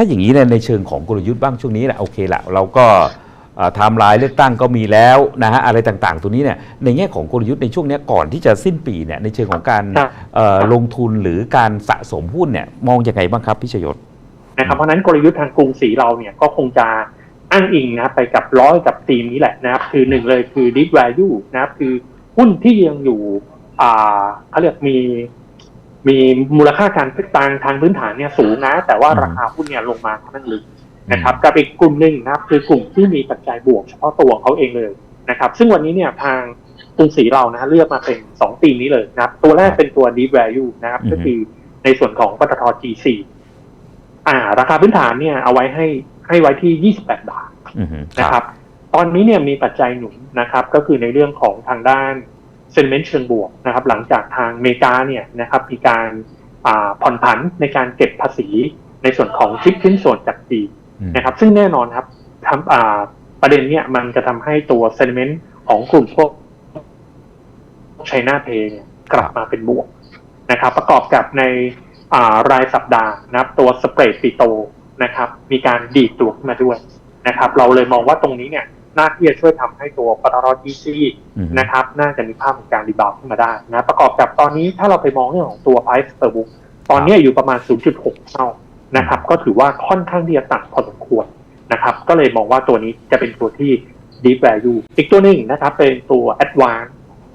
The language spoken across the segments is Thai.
ถ้าอย่างนี้เนี่ยในเชิงของกลยุทธ์บ้างช่วงนี้แหละโอเคละเราก็เอ่อไทม์ไลน์เลือกตั้งก็มีแล้วนะฮะอะไรต่างๆ ตัวนี้เนี่ยในแง่ของกลยุทธ์ในช่วงเนี้ยก่อนที่จะสิ้นปีเนี่ยในเชิงของการครับเอ่อลงทุนหรือการสะสมหุ้นเนี่ยมองยังไงบ้างครับพี่ชยศนะครับเพราะฉะนั้นกลยุทธ์ทางกรุงศรีเราเนี่ยก็คงจะอ้างอิงนะครับไปกับร้อยกับธีมนี้แหละนะครับ คือหนึ่งเลยคือ deep value นะครับคือหุ้นที่ยังอยู่อ่าเขาเรียกมี มีมูลค่าการทางทางพื้นฐานเนี่ยสูงนะ แต่ว่าอืมราคาหุ้นเนี่ยลงมาค่อนข้างลึกนะครับกับอีกกลุ่มหนึ่งนะครับคือกลุ่มที่มีปัจจัยบวกเฉพาะตัวของเขาเองเลยนะครับซึ่งวันนี้เนี่ยทางกรุงศรีเรานะฮะเลือกมาเป็นสองธีมนี้เลยนะครับ ตัวแรกเป็นตัว deep value นะครับก็คือในส่วนของปตท G4 อ่า ราคาพื้นฐานเนี่ยเอาไว้ให้ให้ไว้ที่ 28 บาทอือฮึนะครับ ตอนนี้เนี่ยมีปัจจัยหนุนนะครับ ก็คือในเรื่องของทางด้าน เซนเมนต์เชิงบวกนะครับ หลังจากทางอเมริกาเนี่ยนะครับมีการอ่าผ่อนผันในการเก็บภาษีในส่วนของชิปชิ้นส่วนจากจีนอืมนะครับ ซึ่งแน่นอนครับทำอ่าประเด็นเนี่ยมันจะทำให้ตัวเซนเมนต์ของกลุ่มพวก China Pay เนี่ยกลับมาเป็นบวกนะครับ ประกอบกับในอ่ารายสัปดาห์นะครับตัวสเปรดปิโตนะครับ มีการดีดตัวขึ้นมาด้วยนะครับ เราเลยมองว่าตรงนี้เนี่ย น่าที่จะช่วยทำให้ตัวปตทจีซีอืมนะครับ น่าจะมีภาพของการรีบาวด์ขึ้นมาได้นะ ประกอบกับตอนนี้ถ้าเราไปมองเรื่องของตัว price per book ตอนนี้อยู่ประมาณ 0.6 เท่านะครับ ก็ถือว่าค่อนข้างที่จะต่ำพอสมควรนะครับ ก็เลยมองว่าตัวนี้จะเป็นตัวที่ deep value อีกตัวหนึ่งนะครับ เป็นตัว advance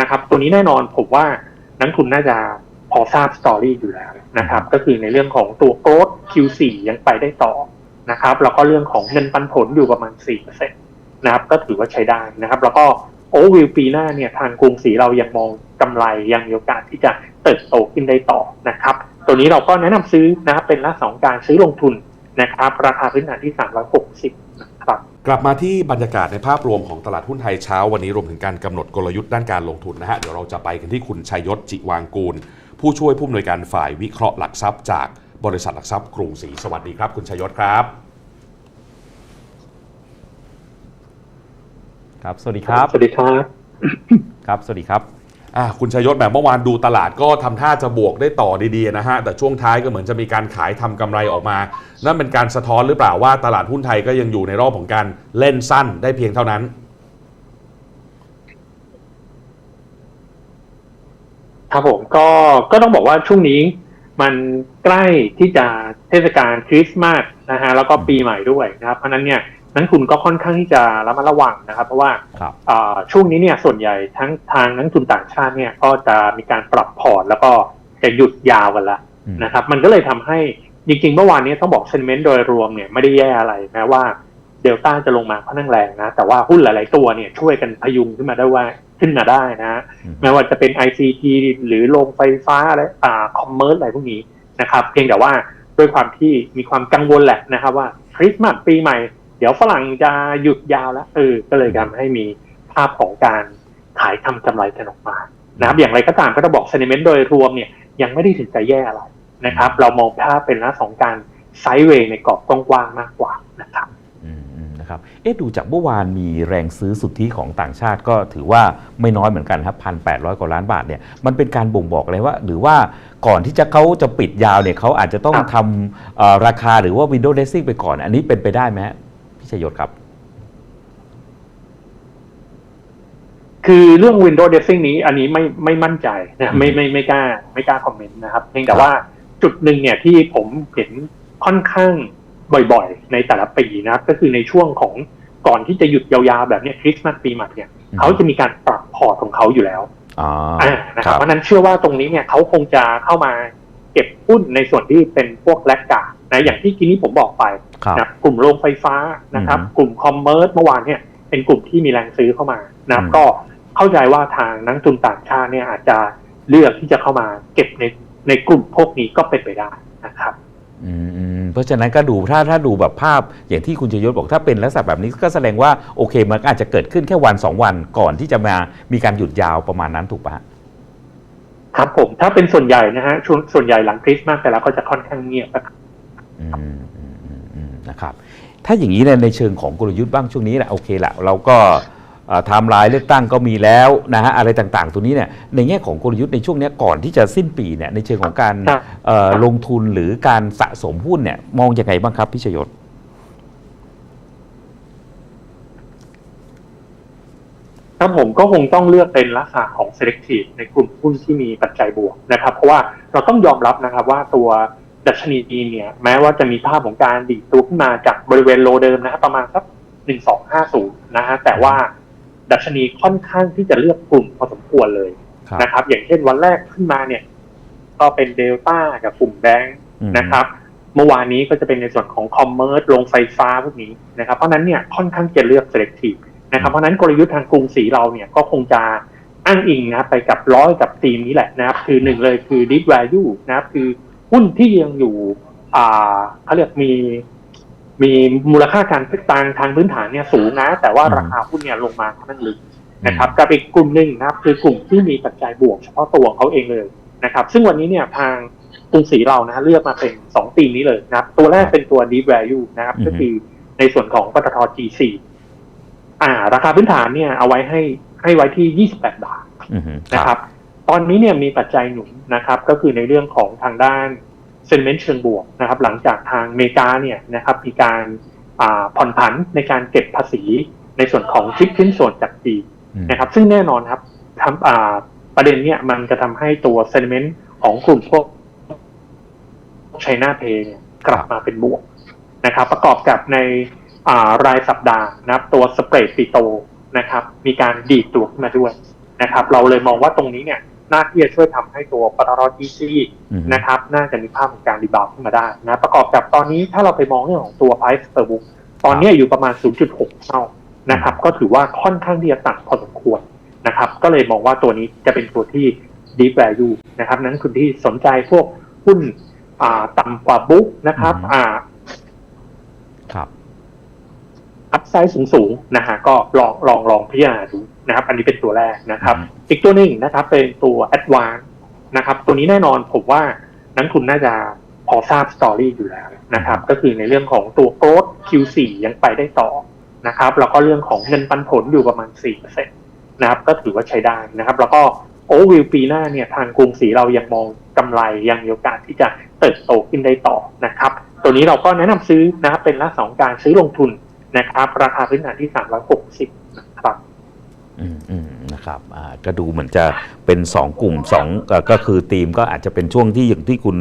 นะครับ ตัวนี้แน่นอนผมว่านักทุนน่าจะพอทราบสตอรี่อยู่แล้วนะครับ ก็คือในเรื่องของตัว growth Q4 ยังไปได้ต่อนะครับ แล้วก็เรื่องของเงินปันผลอยู่ประมาณ4% นะครับ ก็ถือว่าใช้ได้นะครับ แล้วก็โอวิวปีหน้าเนี่ยทางกรุงศรีเรายังมองกำไรยังมีโอกาสที่จะเติบโตขึ้นได้ต่อนะครับ ตัวนี้เราก็แนะนำซื้อนะครับเป็นลักษณะของการซื้อลงทุนนะครับ ราคาพื้นฐานที่ 360นะครับกลับมาที่บรรยากาศในภาพรวมของตลาดหุ้นไทยเช้า วันนี้รวมถึงการกำหนดกลยุทธ์ด้านการลงทุนนะฮะเดี๋ยวเราจะไปกันที่คุณชัยยศจิวางกูล ผู้ช่วยผู้อำนวยการฝ่ายวิเคราะห์หลักทรัพย์จากบริษัทหลักทรัพย์กรุงศรีสวัสดีครับ คุณชัยยศครับ ครับ สวัสดีครับ สวัสดีครับ ครับ สวัสดีครับอ่าคุณชัยยศแบบเมื่อวานดูตลาดก็ทำท่าจะบวกได้ต่อดีๆนะฮะ แต่ช่วงท้ายก็เหมือนจะมีการขายทำกำไรออกมา นั่นเป็นการสะท้อนหรือเปล่าว่าตลาดหุ้นไทยก็ยังอยู่ในรอบของการเล่นสั้นได้เพียงเท่านั้นครับผมก็ก็ต้องบอกว่าช่วงนี้มันใกล้ที่จะเทศกาลคริสต์มาสนะฮะแล้วก็ปีใหม่ด้วยนะครับ เพราะฉะนั้นเนี่ย นักทุนก็ค่อนข้างที่จะระมัดระวังนะครับ เพราะว่าครับอ่าช่วงนี้เนี่ยส่วนใหญ่ทั้งทางนักทุนต่างชาติเนี่ยก็จะมีการปรับพอร์ตแล้วก็จะหยุดยาวกันละอืมนะครับ มันก็เลยทำให้จริงๆเมื่อวานนี้ต้องบอกเซนเมนต์โดยรวมเนี่ยไม่ได้แย่อะไรแม้ว่าเดลต้าจะลงมาค่อนข้างแรงนะ แต่ว่าหุ้นหลายๆตัวเนี่ยช่วยกันพยุงขึ้นมาได้ว่าขึ้นมาได้นะอืมไม่ว่าจะเป็น ICT หรือโรงไฟฟ้าอะไรอ่าคอมเมอร์สอะไรพวกนี้นะครับ เพียงแต่ว่าด้วยความที่มีความกังวลแหละนะครับว่าคริสต์มาสปีใหม่เดี๋ยวฝรั่งจะหยุดยาวแล้วเออก็เลยทำให้มีภาพของการขายทำกำไรกันออกมานะครับอย่างไรก็ตามก็ต้องบอกเซนิเมนต์โดยรวมเนี่ยยังไม่ได้ถึงจะแย่อะไรนะครับ เรามองภาพเป็นลักษณะของการไซด์เวย์ในกรอบกว้างๆมากกว่านะครับอืมอืมนะครับเอ๊ะดูจากเมื่อวานมีแรงซื้อสุทธิของต่างชาติก็ถือว่าไม่น้อยเหมือนกันครับพันแปดร้อยกว่าล้านบาทเนี่ยมันเป็นการบ่งบอกอะไรว่า หรือว่าก่อนที่จะเขาจะปิดยาวเนี่ยเขาอาจจะต้องครับทำเอ่อราคาหรือว่า window dressing ไปก่อน อันนี้เป็นไปได้ไหมฮะ พี่ชยศครับ คือเรื่อง Windows Dressing นี้อันนี้ไม่ไม่มั่นใจนะไม่ไม่ไม่กล้า ไม่กล้าคอมเมนต์นะครับเพียงแต่ว่าจุดหนึ่งเนี่ยที่ผมเห็นค่อนข้างบ่อยๆ ในแต่ละปีนะครับ ก็คือในช่วงของก่อนที่จะหยุดยาวๆ แบบเนี้ยคริสต์มาสปีใหม่เนี่ยอืมเขาจะมีการปรับพอร์ตของเขาอยู่แล้วอ๋ออ่านะครับเพราะฉะนั้นเชื่อว่าตรงนี้เนี่ยเขาคงจะเข้ามาเก็บหุ้นในส่วนที่เป็นพวกแลกกาด นะอย่างที่กี้นี้ผมบอกไปครับนะกลุ่มโรงไฟฟ้านะครับอือฮึกลุ่มคอมเมอร์สเมื่อวานเนี่ยเป็นกลุ่มที่มีแรงซื้อเข้ามานะครัอืบมก็เข้าใจว่าทางนักทุนต่างชาติเนี่ยอาจจะเลือกที่จะเข้ามาเก็บในในกลุ่มพวกนี้ก็เป็นไปได้นะครับอืมอืมเพราะฉะนั้นก็ดูถ้าถ้าดูแบบภาพอย่างที่คุณชยศบอกถ้าเป็นลักษณะแบบนี้ก็แสดงว่าโอเค มันอาจจะเกิดขึ้นแค่วันสองวันก่อนที่จะมามีการหยุดยาวประมาณนั้นถูกปะฮะครับผมถ้าเป็นส่วนใหญ่นะฮะช่วงส่วนใหญ่หลังคริสต์มาสแต่แล้วก็จะค่อนข้างเงียบนะครับอืมอืมอืมอืม นะครับถ้าอย่างนี้เนี่ยในเชิงของกลยุทธ์บ้างช่วงนี้แหละโอเคละเราก็เอ่อไทม์ไลน์เลือกตั้งก็มีแล้วนะฮะอะไรต่างๆ ตัวนี้เนี่ยในแง่ของกลยุทธ์ในช่วงเนี้ยก่อนที่จะสิ้นปีเนี่ยในเชิงของการครับเอ่อลงทุนหรือการสะสมหุ้นเนี่ยมองยังไงบ้างครับพี่ชยศครับผมก็คงต้องเลือกเป็นลักษณะของ selective ในกลุ่มหุ้นที่มีปัจจัยบวกนะครับ เพราะว่าเราต้องยอมรับนะครับว่าตัว ดัชนีเนี่ย แม้ว่าจะมีภาพของการดีดตัวขึ้นมาจากบริเวณโลเดิมนะครับประมาณสักหนึ่งสองห้าศูนย์นะฮะแต่ว่าดัชนีค่อนข้างที่จะเลือกกลุ่มพอสมควรเลยครับนะครับ อย่างเช่นวันแรกขึ้นมาเนี่ย ก็เป็นเดลต้ากับกลุ่มแบงค์อืมนะครับ เมื่อวานนี้ก็จะเป็นในส่วนของคอมเมอร์สลงไฟฟ้าพวกนี้นะครับ เพราะฉะนั้นเนี่ยค่อนข้างจะเลือก selective นะครับ เพราะฉะนั้นกลยุทธ์ทางกรุงศรีเราเนี่ยก็คงจะอ้างอิงนะครับไปกับร้อยกับธีมนี้แหละนะครับ คือหนึ่งเลยคือ deep value นะครับคือ หุ้นที่ยังอยู่ อ่าเขาเรียกมี มีมูลค่าการทางทางพื้นฐานเนี่ยสูงนะ แต่ว่าอืมราคาหุ้นเนี่ยลงมาค่อนข้างลึกนะครับกับอีกกลุ่มหนึ่งนะครับ คือกลุ่มที่มีปัจจัยบวกเฉพาะตัวของเขาเองเลยนะครับ ซึ่งวันนี้เนี่ยทางกรุงศรีเรานะเลือกมาเป็นสองธีมนี้เลยนะครับ ตัวแรกเป็นตัว deep value นะครับ ก็คือในส่วนของปตท G4 อ่า ราคาพื้นฐานเนี่ยเอาไว้ให้ให้ไว้ที่ 28 บาทอือฮึนะครับ ตอนนี้เนี่ยมีปัจจัยหนุนนะครับ ก็คือในเรื่องของทางด้านเซนเมนต์เชิงบวกนะครับ หลังจากทางอเมริกาเนี่ยนะครับมีการผ่อนผันในการเก็บภาษีในส่วนของชิปชิ้นส่วนจากจีนนะครับ ซึ่งแน่นอนครับทำอ่าประเด็นเนี่ยมันจะทำให้ตัวเซนเมนต์ของกลุ่มพวก China Pay เนี่ยกลับมาเป็นบวกนะครับ ประกอบกับในารายสัปดาห์นะครับตัวสเปรดปิโตนะครับ มีการดีดตัวขึ้นมาด้วยนะครับ เราเลยมองว่าตรงนี้เนี่ย น่าที่จะช่วยทำให้ตัวปตทจีซีอืมนะครับน่าจะมีภาพของการรีบาวด์ขึ้นมาได้นะประกอบกับตอนนี้ถ้าเราไปมองเรื่องของตัว price per book ตอนนี้อยู่ประมาณ 0.6 เท่านะครับก็ถือว่าค่อนข้างที่จะต่ำพอสมควรนะครับก็เลยมองว่าตัวนี้จะเป็นตัวที่ deep value นะครับนั้นคุณที่สนใจพวกหุ้นอ่าต่ำกว่าบุ๊กนะครับอืมอ่าครับอัพไซด์สูงๆนะฮะก็ลองลองลองพิจารณาดู นะครับ อันนี้เป็นตัวแรกนะครับอืมอีกตัวหนึ่งนะครับ เป็นตัว Advance นะครับ ตัวนี้แน่นอนผมว่านักทุนน่าจะพอทราบสตอรี่อยู่แล้วนะครับ ก็คือในเรื่องของตัวโก w Q4 ยังไปได้ต่อนะครับ แล้วก็เรื่องของเงินปันผลอยู่ประมาณ4%นะครับ ก็ถือว่าใช้ได้นะครับ แล้วก็โอวิวปีหน้าเนี่ยทางกรุงศรีเรายังมองกำไรยังมีโอกาสที่จะเติบโตขึ้นได้ต่อนะครับ ตัวนี้เราก็แนะนำซื้อนะครับเป็นลักษณะของการซื้อลงทุนนะครับ ราคาพื้นฐานที่ 360นะครับอืมอืม นะครับอ่าก็ดูเหมือนจะเป็น 2 กลุ่ม2เอ่อก็คือธีมก็อาจจะเป็นช่วงที่อย่างที่คุณ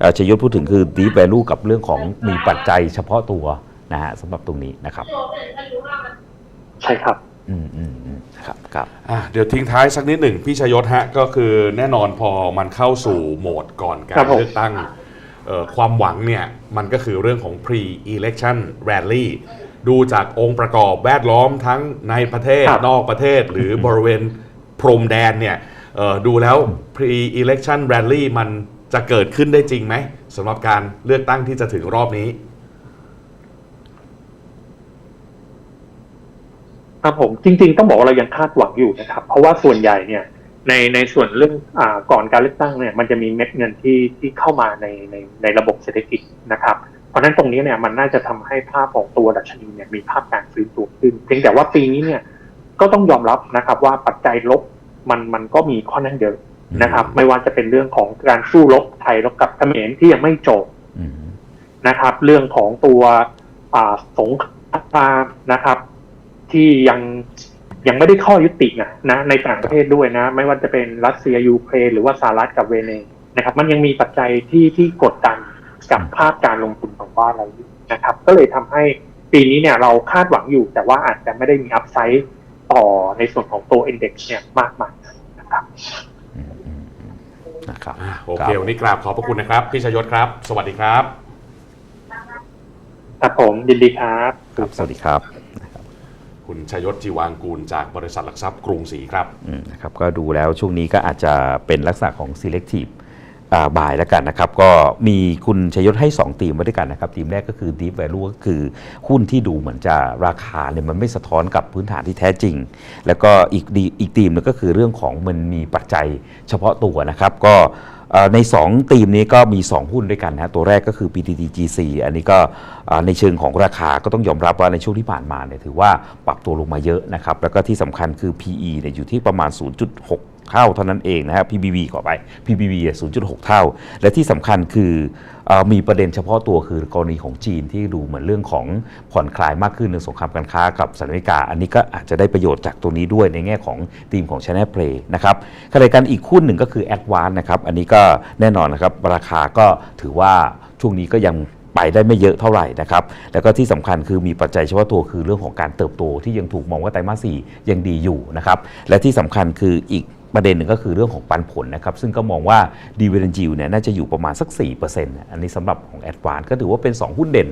เอ่อชยศพูดถึงคือ deep value กับเรื่องของมีปัจจัยเฉพาะตัวนะฮะสำหรับตรงนี้นะครับ ใช่ครับอืมอืมอืมครับครับอะเดี๋ยวทิ้งท้ายสักนิดหนึ่งพี่ชยศฮะก็คือแน่นอนพอมันเข้าสู่โหมดก่อนกาครัรบผมเลือกตั้งเอ่อความหวังเนี่ยมันก็คือเรื่องของ pre-election rally ดูจากองค์ประกอบแวดล้อมทั้งในประเทศครับนอกประเทศ หรือบริเวณพรมแดนเนี่ยเอ่อดูแล้ว pre-election rally มันจะเกิดขึ้นได้จริงไหมสำหรับการเลือกตั้งที่จะถึงรอบนี้ ครับผมจริง ๆ ต้องบอกว่าเรายังคาดหวังอยู่นะครับ เพราะว่าส่วนใหญ่เนี่ยในในส่วนเรื่องอ่าก่อนการเลือกตั้งเนี่ยมันจะมีเม็ดเงินที่ที่เข้ามาในในในระบบเศรษฐกิจนะครับ เพราะฉะนั้นตรงนี้เนี่ยมันน่าจะทำให้ภาพของตัวดัชนีเนี่ยมีภาพการฟื้นตัวขึ้นเพียงแต่ว่าปีนี้เนี่ยก็ต้องยอมรับนะครับว่าปัจจัยลบมันมันก็มีค่อนข้างเยอะนะครับ ไม่ว่าจะเป็นเรื่องของการสู้รบไทยรบกับเขมรที่ยังไม่จบนะครับ เรื่องของตัวอ่าสงครามนะครับ ที่ยังยังไม่ได้ข้อยุตินะนะในต่างประเทศด้วยนะ ไม่ว่าจะเป็นรัสเซียยูเครนหรือว่าสหรัฐกับเวเนนะครับ มันยังมีปัจจัยที่ที่กดดัน กับภาพการลงทุนของบ้านเราอยู่นะครับ ก็เลยทำให้ปีนี้เนี่ยเราคาดหวังอยู่ แต่ว่าอาจจะไม่ได้มีอัพไซด์ต่อในส่วนของตัว Index เนี่ยมากมายนะครับอืมอืมอืมนะครับอะโอเควันนี้กราบขอบพระคุณนะครับ พี่ชยศครับ สวัสดีครับ ครับผมยินดีครับครับ สวัสดีครับ คุณชยศจีวางกูลจากบริษัทหลักทรัพย์กรุงศรีครับอืมนะครับ ก็ดูแล้วช่วงนี้ก็อาจจะเป็นลักษณะของ selective อ่า บ่ายแล้วกันนะครับ ก็มีคุณชยศให้ 2 ทีมไว้ด้วยกันนะครับ ทีมแรกก็คือ deep value ก็คือหุ้นที่ดูเหมือนจะราคาเนี่ยมันไม่สะท้อนกับพื้นฐานที่แท้จริง แล้วก็อีกดีอีกทีมหนึงก็คือเรื่องของมันมีปัจจัยเฉพาะตัวนะครับก็อ่อใน2ธีมนี้ก็มี 2 หุ้นด้วยกันนะฮะตัวแรกก็คือ PTTGC อันนี้ก็อ่อในเชิงของราคาก็ต้องยอมรับว่าในช่วงที่ผ่านมาเนี่ยถือว่าปรับตัวลงมาเยอะนะครับ แล้วก็ที่สำคัญคือ PE เนี่ยอยู่ที่ประมาณ 0.6 เท่าเท่านั้นเองนะครับ PBV ก่อไป PBV เนี่ย0.6 เท่า และที่สำคัญคืออมีประเด็นเฉพาะตัวคือกรณีของจีนที่ดูเหมือนเรื่องของผ่อนคลายมากขึ้นในสงครามการค้ากับสหรัฐอเมริกา อันนี้ก็อาจจะได้ประโยชน์จากตัวนี้ด้วยในแง่ของธีมของ China Play นะครับขณะเดียกันอีกหุ้นหนึ่งก็คือ a d v a n c e นะครับ อันนี้ก็แน่นอนนะครับราคาก็ถือว่าช่วงนี้ก็ยังไปได้ไม่เยอะเท่าไหร่นะครับ แล้วก็ที่สำคัญคือมีปัจจัยเฉพาะตัวคือเรื่องของการเติบโตที่ยังถูกมองว่าไตรมาสสี่ยังดีอยู่นะครับ และที่สำคัญคืออีก ประเด็นหนึ่งก็คือเรื่องของปันผลนะครับ ซึ่งก็มองว่าดีเวนจิวเนี่ยน่าจะอยู่ประมาณสัก4%นะอันนี้สำหรับของแอดวานก็ถือว่าเป็น 2 หุ้นเด่น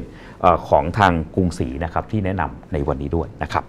ของทางกรุงศรีนะครับที่แนะนำในวันนี้ด้วยนะครับ